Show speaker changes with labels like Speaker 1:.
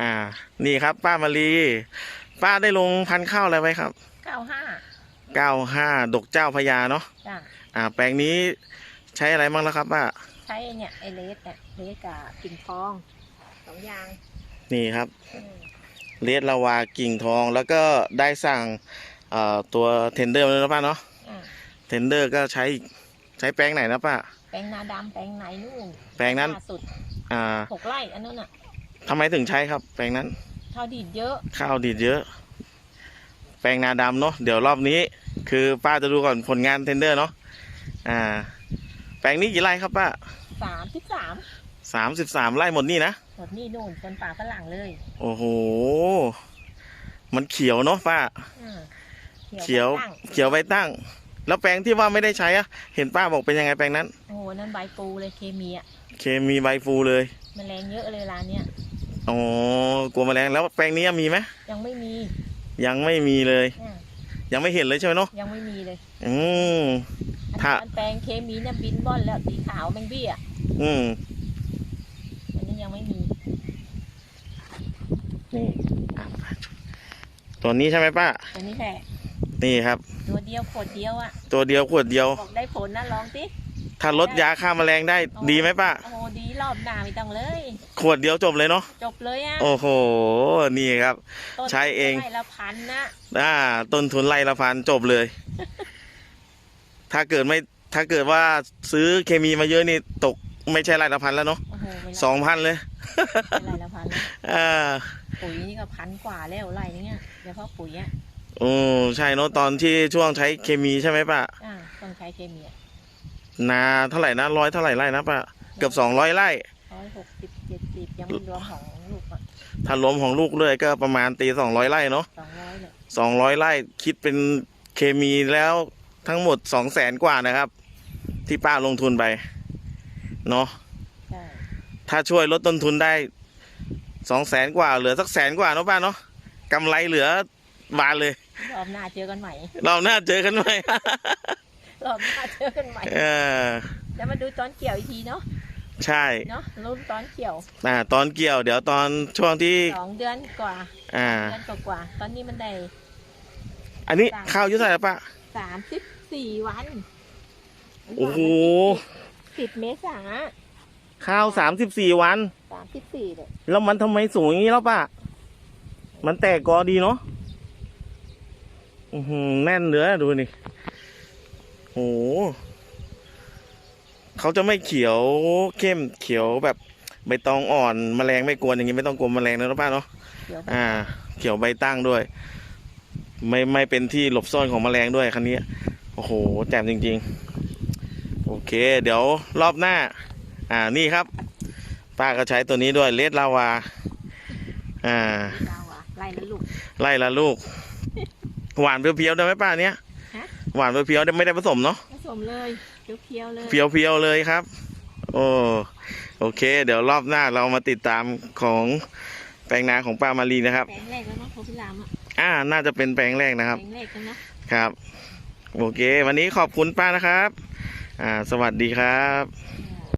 Speaker 1: อ่า นี่ครับ ป้ามารีป้าได้ลงพันธุ์ข้าวอะไรไว้ครับ
Speaker 2: เก้าห้า
Speaker 1: เก้าห้าดกเจ้าพญาเนาะ
Speaker 2: จ้ะ
Speaker 1: อ่า แปลงนี้ใช้อะไรบ้างแล้วครับป้า
Speaker 2: ใช้เนี่ยไอเลสเนี่ยเลสกับกิ่งทองสองอย่าง
Speaker 1: นี่ครับ
Speaker 2: อืม
Speaker 1: เลดลาวากิ่งทอง แล้วก็ได้สั่งเอ่อตัวเทนเดอร์มาแล้วนะป้าเนาะ
Speaker 2: อะ
Speaker 1: เทนเดอร์ก็ใช้ใช้แปลงไหนนะป้า
Speaker 2: แปลงนาดำแปลงไหนนู่น
Speaker 1: แปลงนั้น
Speaker 2: ล่าสุด
Speaker 1: อ่า
Speaker 2: หกไร่อันนั้นอะ
Speaker 1: ทำไมถึงใช้ครับ แปลงนั้น
Speaker 2: ข้าวดีดเยอะ
Speaker 1: ข้าวดีดเยอะ แปลงนาดำเนาะเดี๋ยวรอบนี้ คือป้าจะดูก่อนผลงานเทนเดอร์เนาะอ่า แปลงนี้กี่ไร่ครับป้า
Speaker 2: สามสิบสาม
Speaker 1: สามสิบสามไร่หมดนี่นะ
Speaker 2: หมดนี่นู่นคนป่าฝรั่งเลย
Speaker 1: โอ้โหมันเขียวเนาะป้า
Speaker 2: อ่า
Speaker 1: เขียว
Speaker 2: ตั้ง
Speaker 1: เขียวใบตั้ง แล้วแปลงที่ว่าไม่ได้ใช้อะเห็นป้าบอกเป็นยังไงแปลงนั้น
Speaker 2: โอ้โหนั่นใบปูเลยเคมีอะ
Speaker 1: เคมีใบฟูเลย
Speaker 2: แมลงเยอะเลยร้านเนี้ย
Speaker 1: อ๋อกลัวแมลงแล้วแปลงนี้มีไหม
Speaker 2: ยังไม่มี
Speaker 1: ยังไม่มีเลย
Speaker 2: อะ
Speaker 1: ยังไม่เห็นเลยใช่ไหมเนาะ
Speaker 2: ยังไม่มีเลย
Speaker 1: อืม
Speaker 2: อัน
Speaker 1: ถ้า
Speaker 2: นั้นแปลงเคมีเนี่ยบินบอนแล้วสีขาวแมงบี้อะ
Speaker 1: อืม
Speaker 2: อันนี้ยังไม่มี
Speaker 1: นี่อะตัวนี้ใช่ไหมป้า
Speaker 2: ตัวนี้แหละ
Speaker 1: นี่ครับ
Speaker 2: ตัวเดียวขวดเดียวอะ
Speaker 1: ตัวเดียวขวดเดียว
Speaker 2: บอกได้ผลนะลองสิ
Speaker 1: ถ้าลดยาฆ่าแมลงได้ดีไหมป้า
Speaker 2: โอ้โหดีรอบหน้าไม่ต้องเลย
Speaker 1: ขวดเดียวจบเลยเนาะ
Speaker 2: จบเลยอะ
Speaker 1: โอ้โห นี่ครับ
Speaker 2: ต้น
Speaker 1: ใช้เอง
Speaker 2: ไร่ละพันนะ
Speaker 1: อ่า ต้นทุนไร่ละพันจบเลย ถ้าเกิดไม่ ถ้าเกิดว่าซื้อเคมีมาเยอะนี่ตกไม่ใช่ไร่ละพันแล้วเนาะ
Speaker 2: โอ้โหไม่
Speaker 1: สองพันเลย
Speaker 2: ไร่ละพันแล้ว
Speaker 1: อ่า
Speaker 2: ปุ๋ยนี่ก็พันกว่าแล้วไร่นึงอะเฉพาะปุ๋ยอะ
Speaker 1: โอ้ใช่เนาะตอนที่ช่วงใช้เคมีใช่ไหมป้า
Speaker 2: อ่าต้องใช้เคมีอะ
Speaker 1: นาเท่าไหร่นะร้อยเท่าไหร่ไร่นะป้าเกือบสองร้อยไร่
Speaker 2: ร้อยหกสิบเจ็ดสิบยังไม่รวมของลูกอะ
Speaker 1: ถ้ารวมของลูกเลยก็ประมาณตีสองร้อยไร่เนาะ
Speaker 2: สองร้อยเลย
Speaker 1: สองร้อยไร่คิดเป็นเคมีแล้วทั้งหมดสองแสนกว่านะครับ ที่ป้าลงทุนไปเนาะ
Speaker 2: ใช่
Speaker 1: ถ้าช่วยลดต้นทุนได้สองแสนกว่าเหลือสักแสนกว่าเนาะป้าเนาะกำไรเหลือบานเลย
Speaker 2: รอบหน้าเจอกันใหม่
Speaker 1: เราหน้าเจอกันไหม
Speaker 2: รอบหน้าเจอกันใหม่
Speaker 1: เออ
Speaker 2: แล้วมาดูตอนเกี่ยวอีกทีเนาะ
Speaker 1: ใช่
Speaker 2: เนาะรุ่นตอนเกี่ยว
Speaker 1: อ่าตอนเกี่ยวเดี๋ยวตอนช่วงที่
Speaker 2: สองเดือนกว่า
Speaker 1: อ่า
Speaker 2: เดือนกว่าๆตอนนี้มันได้
Speaker 1: อันนี้ข้าวอายุเท่าไหร่ป้า
Speaker 2: สามสิบสี่วัน
Speaker 1: โอ้โห
Speaker 2: สิบเมษา
Speaker 1: ข้าวสามสิบสี่วัน
Speaker 2: สามสิบสี่เลย
Speaker 1: แล้วมันทำไมสูงอย่างนี้แล้วป้ามันแตกกอดีเนาะอือหือแน่นเนื้อดูนี่ โหเขาจะไม่เขียวเข้มเขียวแบบใบตองอ่อนแมลงไม่กวนอย่างนี้ไม่ต้องกลัวแมลงนะป้าเนาะ
Speaker 2: เดี๋ยว
Speaker 1: อ่า เขียวใบตั้งด้วย ไม่ไม่เป็นที่หลบซ่อนของแมลงด้วยคันนี้โอ้โหแจ่มจริง ๆ โอเค เดี๋ยวรอบหน้า อ่านี่ครับ ป้าก็ใช้ตัวนี้ด้วยเลดลาวาอ่า
Speaker 2: เราอะไล่แล้วลูก
Speaker 1: ไล่ละลูก หวานเพียวๆได้ไหมป้าเนี้ย
Speaker 2: ฮะ
Speaker 1: หวานเพียวๆได้ไม่ได้ผสมเนาะ
Speaker 2: ผสมเลยเพียวๆเลย
Speaker 1: เพียวๆเลยครับ โอ้โอเค เดี๋ยวรอบหน้าเรามาติดตามของแปลงนาของป้ามารีนะครับ
Speaker 2: แปลงแรกแล้วเนาะโพธิรามอะ
Speaker 1: อ่า น่าจะเป็นแปลงแรกนะครับ
Speaker 2: แปลงแรกแล้วเนาะ
Speaker 1: ครับ โอเค วันนี้ขอบคุณป้านะครับ อ่า สวัสดีครับ
Speaker 2: ส